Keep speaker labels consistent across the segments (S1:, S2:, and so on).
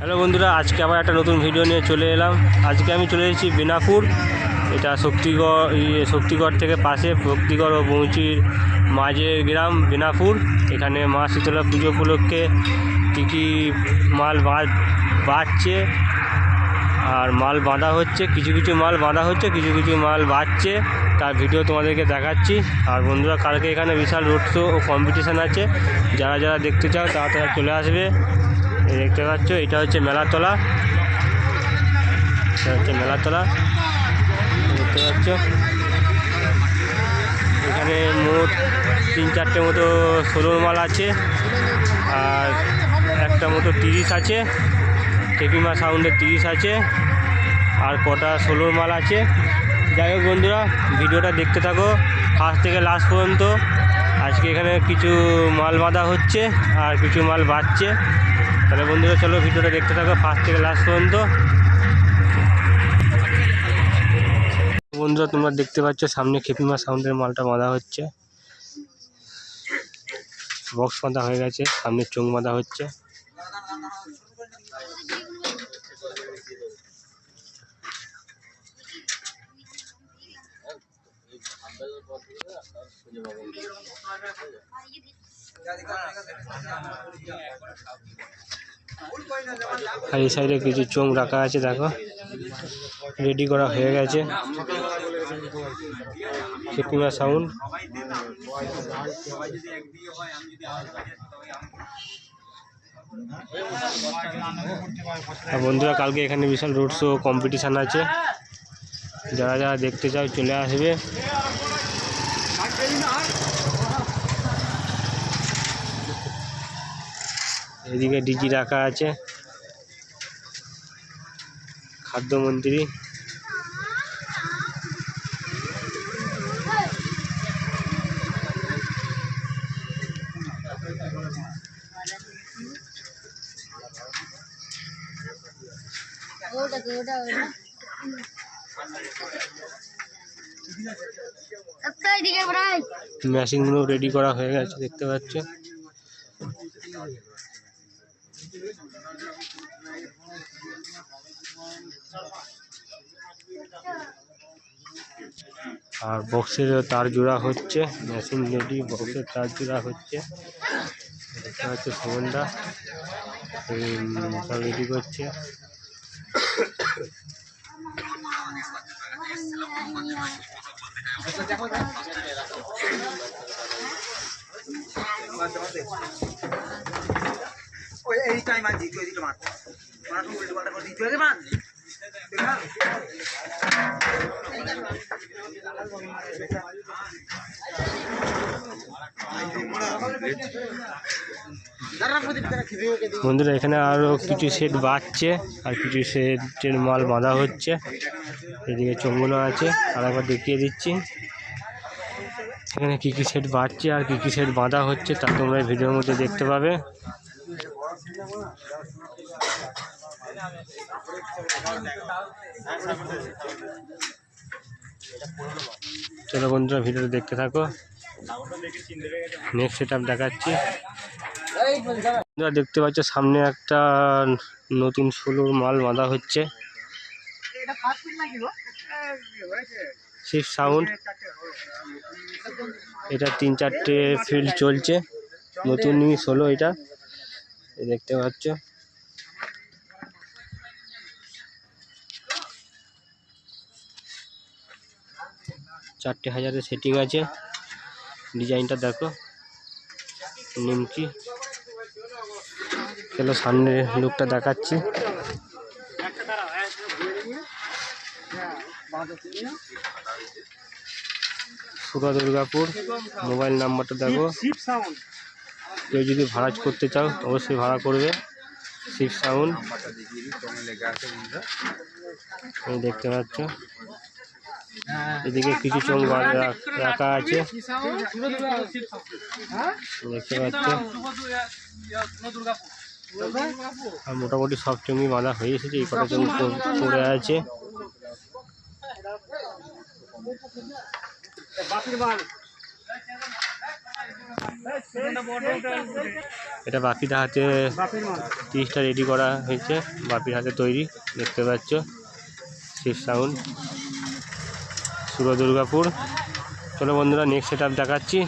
S1: Hello বন্ধুরা, আজকে আবার একটা নতুন ভিডিও নিয়ে চলে এলাম। আজকে আমি চলে এসেছি বিনাপুর। এটা শক্তিগড় ইয়ে শক্তিগড় থেকে পাশে শক্তিগড় ও বৌচির মাঝে গ্রাম বিনাপুর। এখানে মা শীতলা পুজো উপলক্ষে কী কী মাল বাঁধছে আর মাল বাঁধা হচ্ছে। কিছু কিছু মাল বাঁধা হচ্ছে, কিছু কিছু মাল বাঁধছে তার ভিডিও তোমাদেরকে দেখাচ্ছি। আর বন্ধুরা, কালকে এখানে বিশাল রোড শো ও কম্পিটিশান আছে। যারা যারা দেখতে চাও, তারা তারা চলে আসবে। দেখতে পাচ্ছ, এটা হচ্ছে মেলাতলা। এটা হচ্ছে মেলাতলা। দেখতে পাচ্ছ। এখানে মোট তিন চারটে মতো ষোলোর মাল আছে, আর একটা মতো তিরিশ আছে, টেপিমা সাউন্ডের তিরিশ আছে, আর কটা ষোলোর মাল আছে। যাই হোক বন্ধুরা, ভিডিওটা দেখতে থাকো ফার্স্ট থেকে লাস্ট পর্যন্ত। আজকে এখানে কিছু মাল বাঁধা হচ্ছে, আর কিছু মাল বাঁধছে। তাহলে বন্ধুরা, চলো ভিডিওটা দেখতে থাকো ফার্স্ট থেকে লাস্ট পর্যন্ত। বন্ধুরা, তোমরা দেখতে পাচ্ছ, সামনে খেপিমা সাউন্ডের মালটা বাঁধা হচ্ছে। বক্স বাঁধা হয়ে গেছে, সামনে চোখ বাঁধা হচ্ছে। আর এই সাইডে কিছু চোখ রাখা আছে, দেখো। রেডি করা হয়ে গেছে। খেপিমা সাউন্ড বন্ধুরা, কালকে এখানে বিশাল রোড শো কম্পিটিশান আছে। যারা যারা দেখতে চাও চলে আসবে। এদিকে ডিজি রাখা আছে। খাদ্যমন্ত্রী। মেশিনগুলো রেডি করা হয়ে গেছে দেখতে পাচ্ছ। আর বক্সের তার জোড়া হচ্ছে মেশিন রেডি বক্সের তার জোড়া হচ্ছে। দেখতে পাচ্ছ সুমনদা। সব রেডি করছে।
S2: ওই এই দ্বিতীয় দিকে উল্টো পাল্টা করে দ্বিতীয় দিকে
S1: বন্ধুরা, এখানে আরও কিছু সেট বাঁচছে আর কিছু সেটের মাল বাঁধা হচ্ছে। এদিকে চঙ্গুনো আছে। আর একবার দেখিয়ে দিচ্ছি। এখানে কী কী সেট বাঁচছে আর কী কী সেট বাঁধা হচ্ছে তা তোমরা ভিডিওর মধ্যে দেখতে পাবে। চলো বন্ধুরা ভিডিওটা দেখতে থাকো। নেক্সট সেট দেখাচ্ছি। দেখতে পাচ্ছ, সামনে একটা নতুন ষোলোর মাল বাঁধা হচ্ছে। সিক্স সাউন্ড এটা তিন চারটে ফিল্ড চলছে। নতুনই ষোলো এটা। এই দেখতে পাচ্ছ। চারটে হাজারের সেটিং আছে। ডিজাইনটা দেখো। নিমকি। চলো সামনে লুকটা দেখাচ্ছি। সুরা দুর্গাপুর মোবাইল নাম্বারটা দেখো। কেউ যদি ভাড়া করতে চাও, অবশ্যই ভাড়া করবে। সিক্স সাউন্ড দেখতে পাচ্ছ। এদিকে কিছু চোখ রাখ- আছে। দেখতে পাচ্ছ। মোটামুটি সব চঙ্গি বাঁধা হয়ে এসেছে, এই কটা চঙ্গি পড়ে- আছে। এটা বাপির হাতে পিসটা রেডি করা হয়েছে। বাপির হাতে তৈরি, দেখতে পাচ্ছ। শিব সাউন্ড সুর দুর্গাপুর চলো বন্ধুরা নেক্সট সেট দেখাচ্ছি।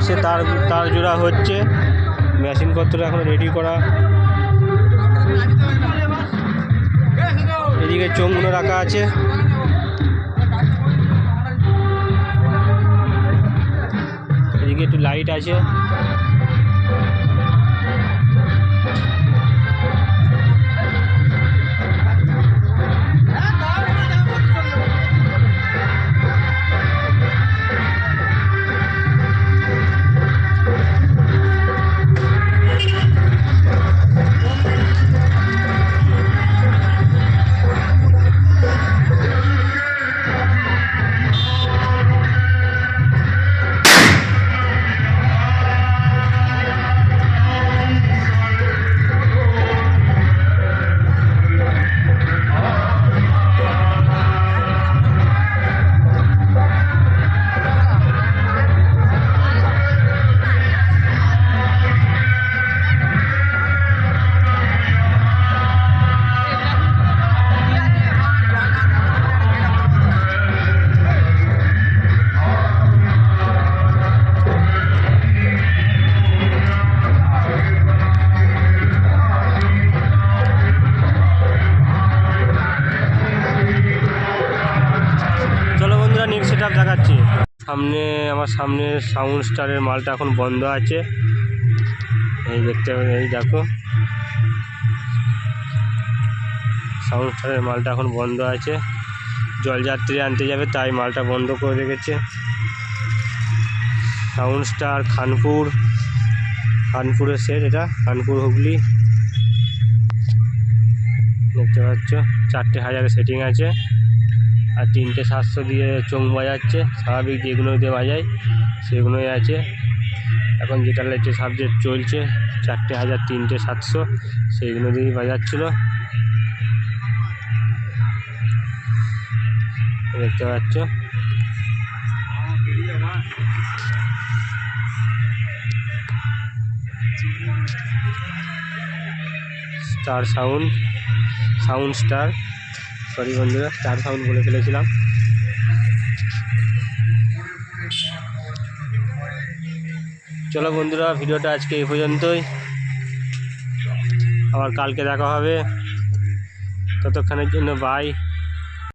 S1: বক্সে তার তার জোড়া হচ্ছে। মেশিনপত্র এখন রেডি করা। এদিকে চোঙগুলো রাখা আছে। এদিকে একটু লাইট আছে। সামনে, আমার সামনে সাউন্ড স্টারের মালটা এখন বন্ধ আছে। এই দেখতে এই দেখো। সাউন্ড স্টারের মালটা এখন বন্ধ আছে। জলযাত্রী আনতে যাবে, তাই মালটা বন্ধ করে রেখেছে। সাউন্ড স্টার খানপুর খানপুরের সেট এটা খানপুর হুগলি দেখতে পাচ্ছ, চারটে হাজারের সেটিং আছে। আর তিনটে সাতশো দিয়ে চোং বাজাচ্ছে। স্বাভাবিক যেগুলো দিয়ে বাজায় সেগুলোই আছে। এখন যেটা লেটেস্ট সাবজেক্ট চলছে, চারটে হাজার তিনটে সাতশো সেইগুলো দিয়েই বাজাচ্ছিলো। দেখতে পাচ্ছ। Star sound sound star. Sorry বন্ধুরা চার সাউন্ড বলে ফেলেছিলাম। চলো বন্ধুরা, ভিডিওটা আজকে এই পর্যন্তই। আবার কালকে দেখা হবে। ততক্ষণের জন্য বাই